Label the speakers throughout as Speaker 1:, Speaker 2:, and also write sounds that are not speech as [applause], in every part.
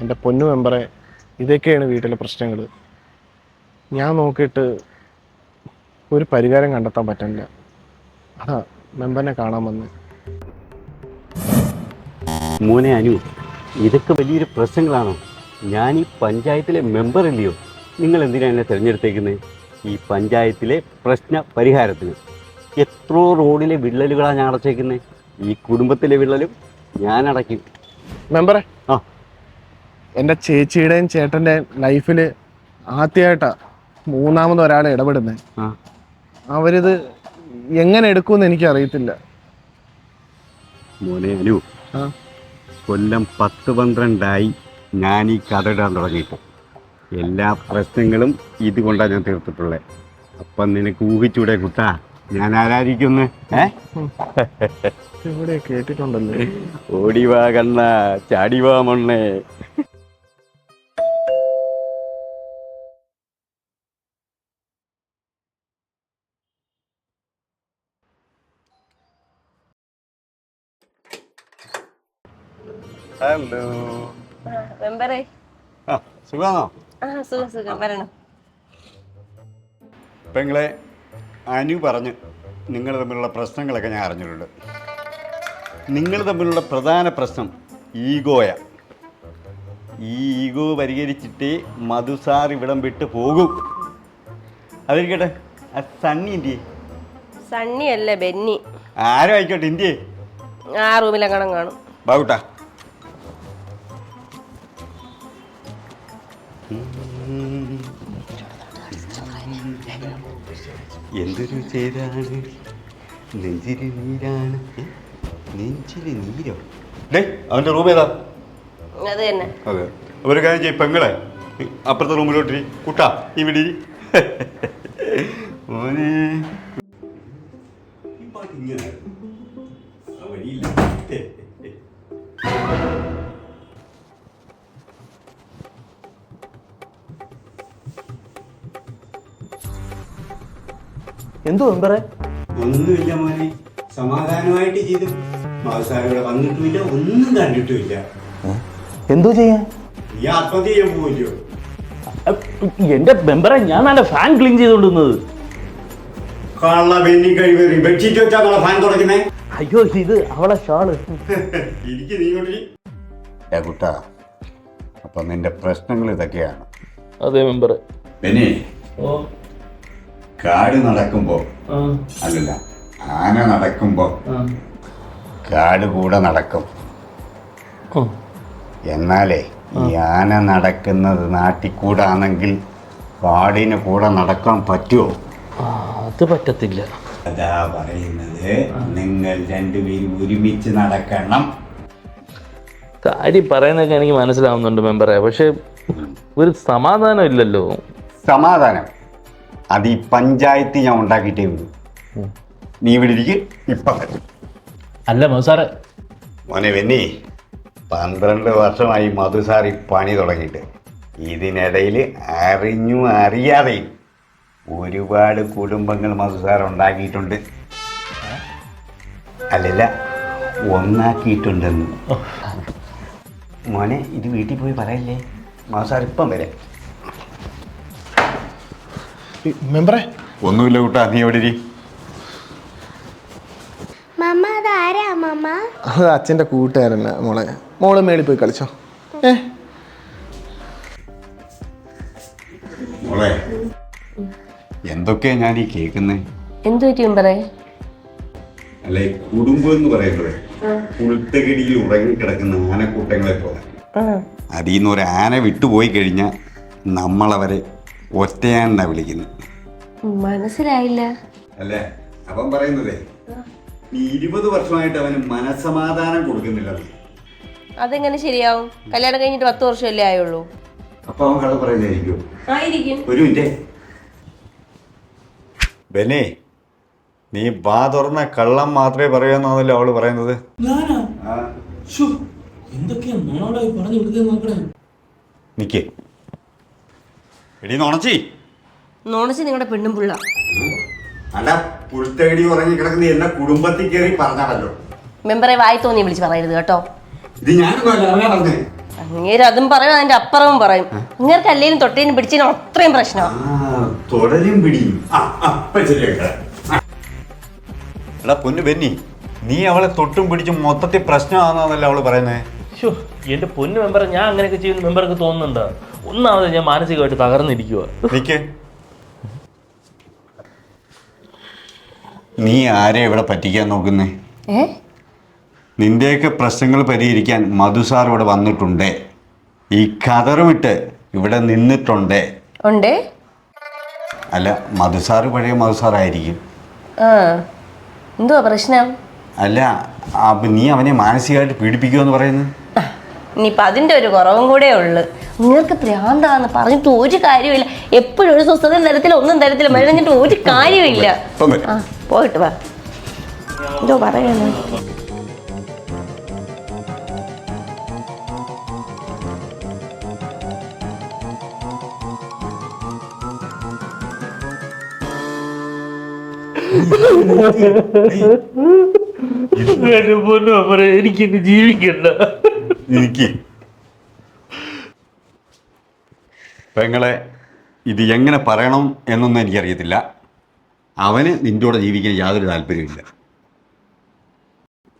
Speaker 1: എന്റെ പൊന്നു മെമ്പറെ ഇതൊക്കെയാണ് വീട്ടിലെ പ്രശ്നങ്ങൾ ഞാൻ നോക്കിയിട്ട് ഒരു പരിഹാരം കണ്ടെത്താൻ പറ്റുന്നില്ല അതാ മെമ്പറിനെ കാണാൻ വന്ന്.
Speaker 2: മോനെ അനു ഇതൊക്കെ വലിയൊരു പ്രശ്നങ്ങളാണോ? ഞാൻ ഈ പഞ്ചായത്തിലെ മെമ്പർ അല്ലയോ? നിങ്ങൾ എന്തിനാണ് എന്നെ തിരഞ്ഞെടുത്തേക്കുന്നത് ഈ പഞ്ചായത്തിലെ പ്രശ്ന പരിഹാരത്തിന് എത്രയോ റോഡിലെ വിള്ളലുകളാണ് ഞാൻ അടച്ചേക്കുന്നത് ഈ കുടുംബത്തിലെ വിള്ളലും ഞാൻ അടയ്ക്കും.
Speaker 1: മെമ്പറെ എന്റെ ചേച്ചിയുടെയും ചേട്ടന്റെയും ലൈഫിൽ ആദ്യമായിട്ടാണ് മൂന്നാമത് ഒരാൾ ഇടപെടുന്നത് അവരിത് എങ്ങനെ എടുക്കുമെന്ന് എനിക്ക് അറിയത്തില്ല
Speaker 2: മോനെ അനു കൊല്ലം പത്ത് പന്ത്രണ്ടായി ഞാൻ ഈ കഥ ഇടാൻ തുടങ്ങിയിട്ട്. എല്ലാ പ്രശ്നങ്ങളും ഇതുകൊണ്ടാണ് ഞാൻ തീർത്തിട്ടുള്ളത്. അപ്പം നിനക്ക് ഊഹിച്ചൂടെ കുട്ടാ ഞാൻ ആരാധിക്കുന്നു ഏ?
Speaker 1: കേട്ടിട്ടുണ്ടല്ലോ?
Speaker 2: ഓടിവാ കണ്ണ ചാടിവാ മണ്ണേ. ഹലോ
Speaker 3: മെമ്പറേ
Speaker 2: സുഖമാണോ
Speaker 3: ആ സുഖം സുഖം. വരണം?
Speaker 2: പെങ്ങളെ അനു പറഞ്ഞ് നിങ്ങൾ തമ്മിലുള്ള പ്രശ്നങ്ങളൊക്കെ ഞാൻ അറിഞ്ഞിട്ടുണ്ട്. നിങ്ങൾ തമ്മിലുള്ള പ്രധാന പ്രശ്നം ഈഗോയ. ഈ ഈഗോ പരിഹരിച്ചിട്ട് മധുസാർ ഇവിടം വിട്ട് പോകും. അതിരിക്കട്ടെ ആ സണ്ണി ഇന്ത്യയെ
Speaker 3: സണ്ണി അല്ലേ ബെന്നി.
Speaker 2: ആരും ആയിക്കോട്ടെ ഇന്ത്യയെ
Speaker 3: ആ റൂമിലെങ്ങണം കാണും.
Speaker 2: ബാബുട്ടാ എന്തൊരു ചേരാണ്? നെഞ്ചിൽ നീരാണ്. നെഞ്ചിരി നീരോ? ഡേ അവന്റെ റൂം ഏതാ?
Speaker 3: അത് തന്നെ.
Speaker 2: അതെ. ഒരു കാര്യം ചെയ്യും പെങ്ങളെ. അപ്പുറത്തെ റൂമിലോട്ടിരി കുട്ടാ ഇവിടെ. [laughs] മോനെ.
Speaker 1: എന്തോ മെമ്പറെ?
Speaker 2: ഒന്നുമില്ല മോനെ. സമാധാനമായിട്ട് ചെയ്തു. മാസാർ ഇവിടെ വന്നിട്ടുമില്ല ഒന്നും കണ്ടിട്ടുമില്ല.
Speaker 4: എന്തോ ചെയ്യാൻ?
Speaker 2: നീ ആത്മഹത്യ ചെയ്യാൻ പോവില്ലയോ
Speaker 4: എന്റെ മെമ്പറെ ഞാൻ നല്ല ഫാൻ ക്ലീൻ ചെയ്തോണ്ടിരുന്നത്
Speaker 2: കള്ള ബെന്നി കഴിവ് ബെഡ്ഷീറ്റ് വെച്ചാ നമ്മളെ ഫാൻ തുടങ്ങുന്നേ
Speaker 4: അയ്യോ ഇത് അവളെ ഷാൾ. [laughs]
Speaker 2: എനിക്ക് നീ കൊണ്ടിരി കുട്ടാ അപ്പൊ നിന്റെ പ്രശ്നങ്ങൾ ഇതൊക്കെയാണ്.
Speaker 4: അതെ മെമ്പറെ.
Speaker 2: ബെന്നി.
Speaker 4: ഓ.
Speaker 2: കാട് നടക്കുമ്പോ അല്ലല്ല ആന നടക്കുമ്പോ കാട് കൂടെ നടക്കും. എന്നാലേ ഈ ആന നടക്കുന്നത് നാട്ടിക്കൂടാണെങ്കിൽ കാടിന് കൂടെ നടക്കാൻ പറ്റുമോ
Speaker 4: അത് പറ്റത്തില്ല.
Speaker 2: അതാ പറയുന്നത്. നിങ്ങൾ രണ്ടുപേരും ഒരുമിച്ച് നടക്കണം.
Speaker 4: കാര്യം പറയുന്നതൊക്കെ എനിക്ക് മനസ്സിലാവുന്നുണ്ട് മെമ്പറെ. പക്ഷെ ഒരു സമാധാനം ഇല്ലല്ലോ.
Speaker 2: സമാധാനം. അത് ഈ പഞ്ചായത്ത് ഞാൻ ഉണ്ടാക്കിയിട്ടേ ഉള്ളൂ. നീ ഇവിടെ ഇരിക്കും ഇപ്പം വരും.
Speaker 4: അല്ല സാറ്.
Speaker 2: മോനെ വെന്നി പന്ത്രണ്ട് വർഷമായി മധു സാർ ഈ പണി തുടങ്ങിയിട്ട്. ഇതിനിടയിൽ അറിഞ്ഞു അറിയാതെയും ഒരുപാട് കുടുംബങ്ങൾ മധു സാർ ഉണ്ടാക്കിയിട്ടുണ്ട്. അല്ലല്ല ഒന്നാക്കിയിട്ടുണ്ടെന്ന്. മോനെ ഇത് വീട്ടിൽ പോയി പറയല്ലേ? മധു സാർ ഇപ്പം വരെ.
Speaker 1: മെമ്പറെ?
Speaker 2: ഒന്നുമില്ല കൂട്ടാ നീ എവിടെ ഇരി?
Speaker 5: മമ്മ അതാരാ മമ്മ?
Speaker 1: അത് അച്ഛന്റെ കൂട്ടുകാരനാ മോളെ. മോൾ മേളിൽ പോയി കളിച്ചോ. ഏ?
Speaker 2: മോളെ എന്തൊക്കെയാ ഞാൻ ഈ കേൾക്കുന്നേ?
Speaker 3: എന്തു പറ്റി മെമ്പറേ?
Speaker 2: അല്ലെ കുടുംബം എന്ന് പറയുന്നത് പുൽത്തകിടിയിൽ ഉറങ്ങിക്കിടക്കുന്ന ആനക്കൂട്ടങ്ങളെ പോലെ. അതിൽ നിന്ന് ഒരു ആന വിട്ടുപോയി കഴിഞ്ഞാൽ നമ്മളവരെ ഒറ്റയാനെന്നാ വിളിക്കുന്നത്
Speaker 3: മനസ്സിലായില്ല.
Speaker 2: അല്ലേ? അവൻ പറയുന്നതേ നീ ഇരുപത് വർഷമായിട്ട് അവന് മനസമാധാനം കൊടുക്കുന്നില്ല
Speaker 3: അതെങ്ങനെ ശരിയാവും? കല്യാണം കഴിഞ്ഞിട്ട് പത്ത് വർഷമല്ലേ ആയുള്ളൂ?
Speaker 2: അപ്പൊ അവൻ കള പറയുന്നതായിരിക്കും.
Speaker 3: ആയിരിക്കും.
Speaker 2: ഒരു മിനിറ്റ്. ബെനി നീ വാ തുറന്ന കള്ളം മാത്രമേ പറയുമെന്നാണല്ലോ അവൾ പറയുന്നത്. ആ,
Speaker 4: എന്തൊക്കെയാ പറഞ്ഞു നോക്കണേ?
Speaker 2: നിക്ക്. എടി നോണച്ചി.
Speaker 3: നോണച്ചി നിങ്ങളുടെ പെണ്ണും പിള്ള.
Speaker 2: അല്ല പുഴുത്തകടി ഉറങ്ങി കിടക്കുന്ന എന്നെ കുടുംബത്തിൽ കയറി പറഞ്ഞാണല്ലോ.
Speaker 3: മെമ്പറെ വായി തോന്നി വിളിച്ച് പറയരുത് കേട്ടോ.
Speaker 2: ഇത് ഞാനൊന്നും
Speaker 3: അങ്ങേര് അതും പറയും അതിന്റെ അപ്പുറവും പറയും. ഇങ്ങേർക്ക് അല്ലേലും തൊട്ടേനും പിടിച്ചതിനും അത്രയും പ്രശ്നമാണ്
Speaker 2: തുടരും പിടിയും. എടാ പൊന്നു ബെന്നി നീ അവളെ തൊട്ടും പിടിച്ചും മൊത്തത്തിൽ പ്രശ്നമാണെന്നല്ല അവൾ
Speaker 4: പറയുന്നത് എന്റെ പൊന്നു മെമ്പർ ഞാൻ അങ്ങനെയൊക്കെ ചെയ്യുന്ന മെമ്പർക്ക് തോന്നുന്നുണ്ടോ? ഒന്നാമത് ഞാൻ മാനസികമായിട്ട് തകർന്നിരിക്കുക
Speaker 2: നിക്ക്. നീ ആരെ ഇവിടെ പറ്റിക്കാൻ നോക്കുന്നേ?
Speaker 3: ഏ?
Speaker 2: നിന്റെയൊക്കെ പ്രശ്നങ്ങൾ പരിഹരിക്കാൻ മധു സാർ ഇവിടെ വന്നിട്ടുണ്ടേ. ഈ കതറുമിട്ട് ഇവിടെ നിന്നിട്ടുണ്ടേ.
Speaker 3: ഉണ്ടേ?
Speaker 2: അല്ല മധു സാറ് പഴയ മധു സാറായിരിക്കും
Speaker 3: ആ. എന്തുവാ പ്രശ്നം?
Speaker 2: അല്ല അപ്പൊ നീ അവനെ മാനസികമായിട്ട് പീഡിപ്പിക്കുമെന്ന് പറയുന്നു
Speaker 3: ഇനിയിപ്പൊ അതിന്റെ ഒരു കുറവും കൂടെ ഉള്ളു. നിങ്ങൾക്ക് ഭ്രാന്താന്ന് പറഞ്ഞിട്ട് ഒരു കാര്യമില്ല എപ്പോഴും ഒരു സ്വസ്ഥത തരത്തില്ല ഒന്നും തരത്തില്ല. മരുന്നിട്ട് ഒരു കാര്യമില്ല ആ പോയിട്ട് വാ. എന്തോ പറയുന്നു.
Speaker 4: എനിക്ക് ജീവിക്കണ്ട.
Speaker 2: എനിക്ക് പെങ്ങളെ ഇത് എങ്ങനെ പറയണം എന്നൊന്നും എനിക്കറിയത്തില്ല. അവന് നിന്റെ കൂടെ ജീവിക്കാൻ യാതൊരു താല്പര്യമില്ല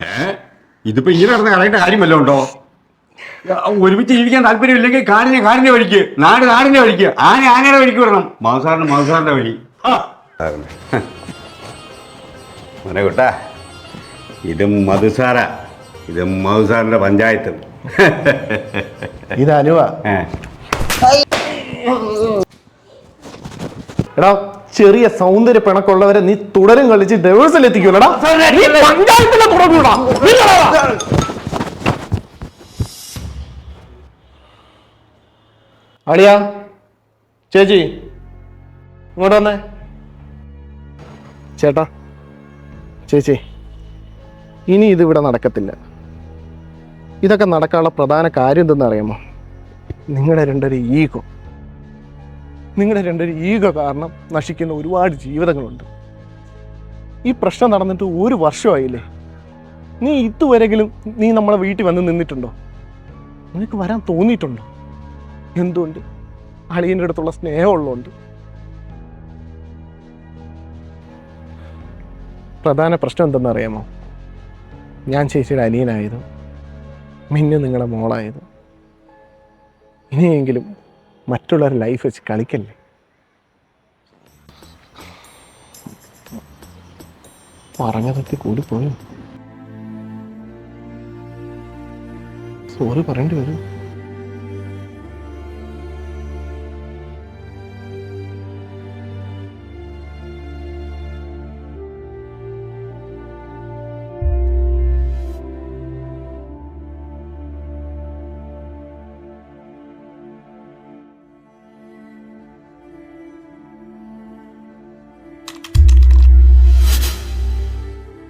Speaker 2: ഏ? ഇതിപ്പോ ഇങ്ങനെ നടന്ന കളയേണ്ട കാര്യമല്ലോ ഉണ്ടോ? ഒരുമിച്ച് ജീവിക്കാൻ താല്പര്യമില്ലെങ്കിൽ കാടിനെ കാണിനെ വഴിക്ക് നാട് നാടിനെ വഴിക്ക് ആന ആനയുടെ വഴിക്ക് വരണം മാസാറിന് മാസാറിന്റെ വഴി. മോനെ കൂട്ടാ ഇത് മധുസാര ഇത് മധുസാറിന്റെ പഞ്ചായത്തും.
Speaker 1: ഇത് അനുവ.
Speaker 2: ഏ.
Speaker 1: എടാ ചെറിയ സൗന്ദര്യ പിണക്കുള്ളവരെ നീ തുടരും കളിച്ച് ഡൈവേഴ്സിൽ എത്തിക്കൂലടാ. പഞ്ചായത്തിലെ ചേച്ചി ഇങ്ങോട്ട് വന്നേ. ചേട്ടാ ചേച്ചി ഇനി ഇതിവിടെ നടക്കത്തില്ല. ഇതൊക്കെ നടക്കാനുള്ള പ്രധാന കാര്യം എന്തെന്ന് അറിയാമോ? നിങ്ങളുടെ രണ്ടൊരു ഈഗോ. നിങ്ങളുടെ രണ്ടൊരു ഈഗോ കാരണം നശിക്കുന്ന ഒരുപാട് ജീവിതങ്ങളുണ്ട്. ഈ പ്രശ്നം നടന്നിട്ട് ഒരു വർഷമായില്ലേ? നീ ഇതുവരെങ്കിലും നീ നമ്മളെ വീട്ടിൽ വന്ന് നിന്നിട്ടുണ്ടോ? നിനക്ക് വരാൻ തോന്നിയിട്ടുണ്ടോ? എന്തുകൊണ്ട്? അളിയന്റെ അടുത്തുള്ള സ്നേഹമുള്ളതുകൊണ്ട്. പ്രധാന പ്രശ്നം എന്തെന്ന് അറിയാമോ ഞാൻ ചേച്ചിയുടെ അനിയനായത് മിന്നു നിങ്ങളുടെ മോളായത് ഇനിയെങ്കിലും മറ്റുള്ളവരുടെ ലൈഫ് വെച്ച് കളിക്കല്ലേ? പറഞ്ഞതൊക്കെ കൂടിപ്പോയോ. പോയോ സോറി പറയേണ്ടി വരും.